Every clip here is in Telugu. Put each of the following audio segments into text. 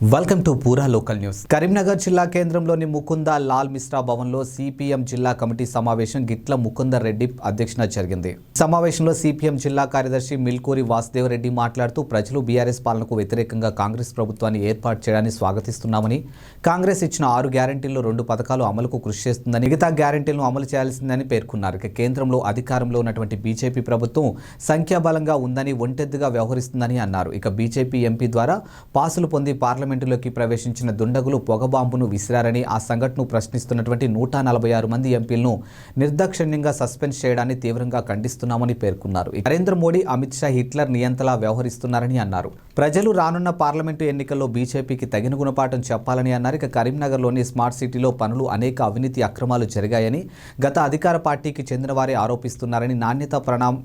Welcome to Pura local news. Karimnagar జిల్లా కేంద్రంలోని ముకుంద లాల్ మిశ్రా భవన్లో సిపిఎం జిల్లా కమిటీ సమావేశం గిట్ల ముకుందర్ రెడ్డి అధ్యక్షన జరిగింది. సమావేశంలో సిపిఎం జిల్లా కార్యదర్శి మిల్కూరి వాసుదేవ్ రెడ్డి మాట్లాడుతూ ప్రజలు బీఆర్ఎస్ పాలనకు వ్యతిరేకంగా కాంగ్రెస్ ప్రభుత్వాన్ని ఏర్పాటు చేయడాన్ని స్వాగతిస్తున్నామని కాంగ్రెస్ ఇచ్చిన ఆరు గ్యారంటీల్లో రెండు పథకాలు అమలుకు కృషి చేస్తుందని మిగతా గ్యారంటీలను అమలు చేయాల్సిందని పేర్కొన్నారు. ఇక కేంద్రంలో అధికారంలో ఉన్నటువంటి బీజేపీ ప్రభుత్వం సంఖ్యాబలంగా ఉందని ఒంటెద్దుగా వ్యవహరిస్తుందని అన్నారు. ఇక బీజేపీ ఎంపీ ద్వారా పాసులు పొంది పార్లమెంటులోకి ప్రవేశించిన దుండగులు పొగబాంబును విసిరారని ఆ సంఘటనను ప్రశ్నిస్తున్నటువంటి నూట నలభై ఆరు మంది ఎంపీలను నిర్దాక్షిణ్యంగా సస్పెండ్ చేయడాన్ని తీవ్రంగా ఖండిస్తున్నామని పేర్కొన్నారు. నరేంద్ర మోడీ అమిత్ షా హిట్లర్ నియంతలా వ్యవహరిస్తున్నారని అన్నారు. ప్రజలు రానున్న పార్లమెంటు ఎన్నికల్లో బీజేపీకి తగిన గుణపాఠం చెప్పాలని అన్నారు. ఇక కరీంనగర్లోని స్మార్ట్ సిటీలో పనులు అనేక అవినీతి అక్రమాలు జరిగాయని గత అధికార పార్టీకి చెందిన వారే ఆరోపిస్తున్నారని నాణ్యత ప్రణాం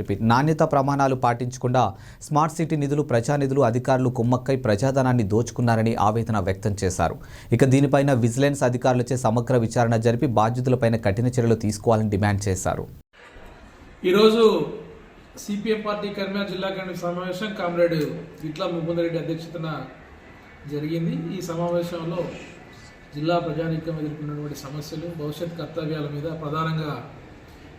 రిపీట్. నాణ్యత ప్రమాణాలు పాటించకుండా స్మార్ట్ సిటీ నిధులు ప్రజానిధులు అధికారులు కుమ్మక్కై ప్రజాధనాన్ని దోచుకున్నారని ఆవేదన వ్యక్తం చేశారు. ఇక దీనిపైన విజిలెన్స్ అధికారులచే సమగ్ర విచారణ జరిపి బాధ్యతలపైన కఠిన చర్యలు తీసుకోవాలని డిమాండ్ చేశారు. ఈరోజు సిపిఎం పార్టీ కరీంనగర్ జిల్లా కమిటీ సమావేశం కామ్రేడ్ ఇట్లా ముకుందరెడ్డి అధ్యక్షతన జరిగింది. ఈ సమావేశంలో జిల్లా ప్రజానీకం ఎదుర్కొన్నటువంటి సమస్యలు భవిష్యత్ కర్తవ్యాల మీద ప్రధానంగా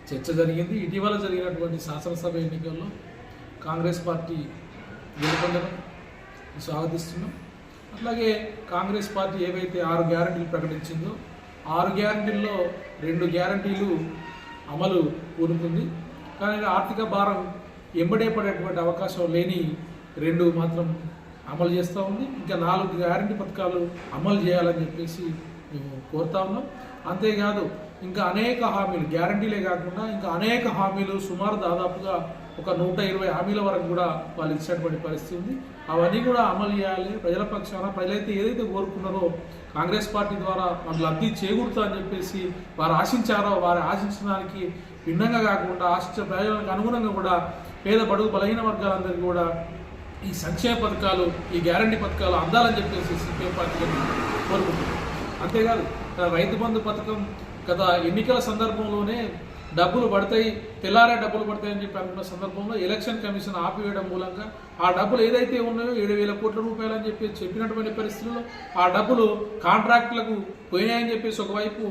చర్చ జరిగింది. ఇటీవల జరిగినటువంటి శాసనసభ ఎన్నికల్లో కాంగ్రెస్ పార్టీ గెలుపొందడం స్వాగతిస్తున్నాం. అట్లాగే కాంగ్రెస్ పార్టీ ఏవైతే ఆరు గ్యారంటీలు ప్రకటించిందో ఆరు గ్యారంటీల్లో రెండు గ్యారంటీలు అమలు పూనుకుంది. కానీ ఆర్థిక భారం ఎంబడే పడేటువంటి అవకాశం లేని రెండు మాత్రం అమలు చేస్తూ ఉంది. ఇంకా నాలుగు గ్యారంటీ పథకాలు అమలు చేయాలని చెప్పేసి కోరుతా ఉన్నాం అంతేకాదు ఇంకా అనేక హామీలు గ్యారంటీలే కాకుండా ఇంకా అనేక హామీలు సుమారు దాదాపుగా ఒక నూట ఇరవై హామీల వరకు కూడా వాళ్ళు ఇచ్చినటువంటి పరిస్థితి ఉంది. అవన్నీ కూడా అమలు చేయాలి. ప్రజల పక్షాన ప్రజలైతే ఏదైతే కోరుకున్నారో కాంగ్రెస్ పార్టీ ద్వారా వాళ్ళు లబ్ధి చేకూరుతా అని చెప్పేసి వారు ఆశించారో వారు ఆశించడానికి భిన్నంగా కాకుండా ఆశించే ప్రయోజనాలకు అనుగుణంగా కూడా పేద బడుగు బలహీన వర్గాలందరికీ కూడా ఈ సంక్షేమ పథకాలు ఈ గ్యారంటీ పథకాలు అందాలని చెప్పేసి సిపిఎం పార్టీ కోరుకుంటున్నారు అంతేకాదు రైతు బంధు పథకం గత ఎన్నికల సందర్భంలోనే డబ్బులు పడతాయి తెల్లారే డబ్బులు పడతాయని చెప్పి అనుకున్న సందర్భంలో ఎలక్షన్ కమిషన్ ఆపివేయడం మూలంగా ఆ డబ్బులు ఏదైతే ఉన్నాయో ఏడు వేల కోట్ల రూపాయలు అని చెప్పి చెప్పినటువంటి పరిస్థితుల్లో ఆ డబ్బులు కాంట్రాక్టులకు పోయినాయని చెప్పేసి ఒకవైపు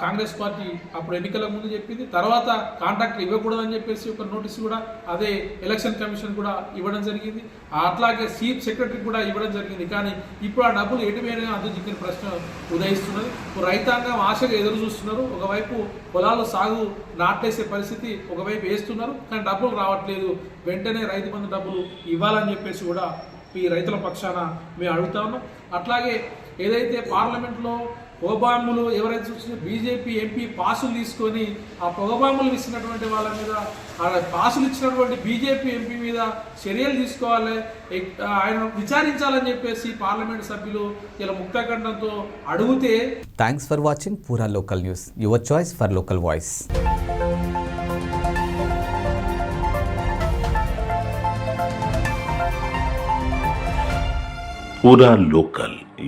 కాంగ్రెస్ పార్టీ అప్పుడు ఎన్నికల ముందు చెప్పింది. తర్వాత కాంట్రాక్ట్ ఇవ్వకూడదని చెప్పేసి ఒక నోటీస్ కూడా అదే ఎలక్షన్ కమిషన్ కూడా ఇవ్వడం జరిగింది. అట్లాగే చీఫ్ సెక్రటరీ కూడా ఇవ్వడం జరిగింది. కానీ ఇప్పుడు ఆ డబ్బులు ఎటు పోయినా అందు చిక్కిన ప్రశ్న ఉదయిస్తున్నది. ఇప్పుడు రైతాంగం ఆశగా ఎదురు చూస్తున్నారు. ఒకవైపు పొలాలు సాగు నాటేసే పరిస్థితి ఒకవైపు వేస్తున్నారు. కానీ డబ్బులు రావట్లేదు. వెంటనే రైతు బంధు డబ్బులు ఇవ్వాలని చెప్పేసి కూడా ఈ రైతుల పక్షాన మేము అడుగుతా ఉన్నాం. అట్లాగే ఏదైతే పార్లమెంట్లో పొగబాంబులు ఎవరైతే చూసిన బీజేపీ ఎంపీ పాసులు తీసుకొని ఆ పొగబాంబులు ఇచ్చినటువంటి వాళ్ళ మీద ఆ పాసులు ఇచ్చినటువంటి బీజేపీ ఎంపీ మీద చర్యలు తీసుకోవాలి. ఆయన విచారించాలని చెప్పేసి పార్లమెంట్ సభ్యులు ఇలా ముక్తఖండంతో అడిగితే thanks for watching Pura local news your choice for local voice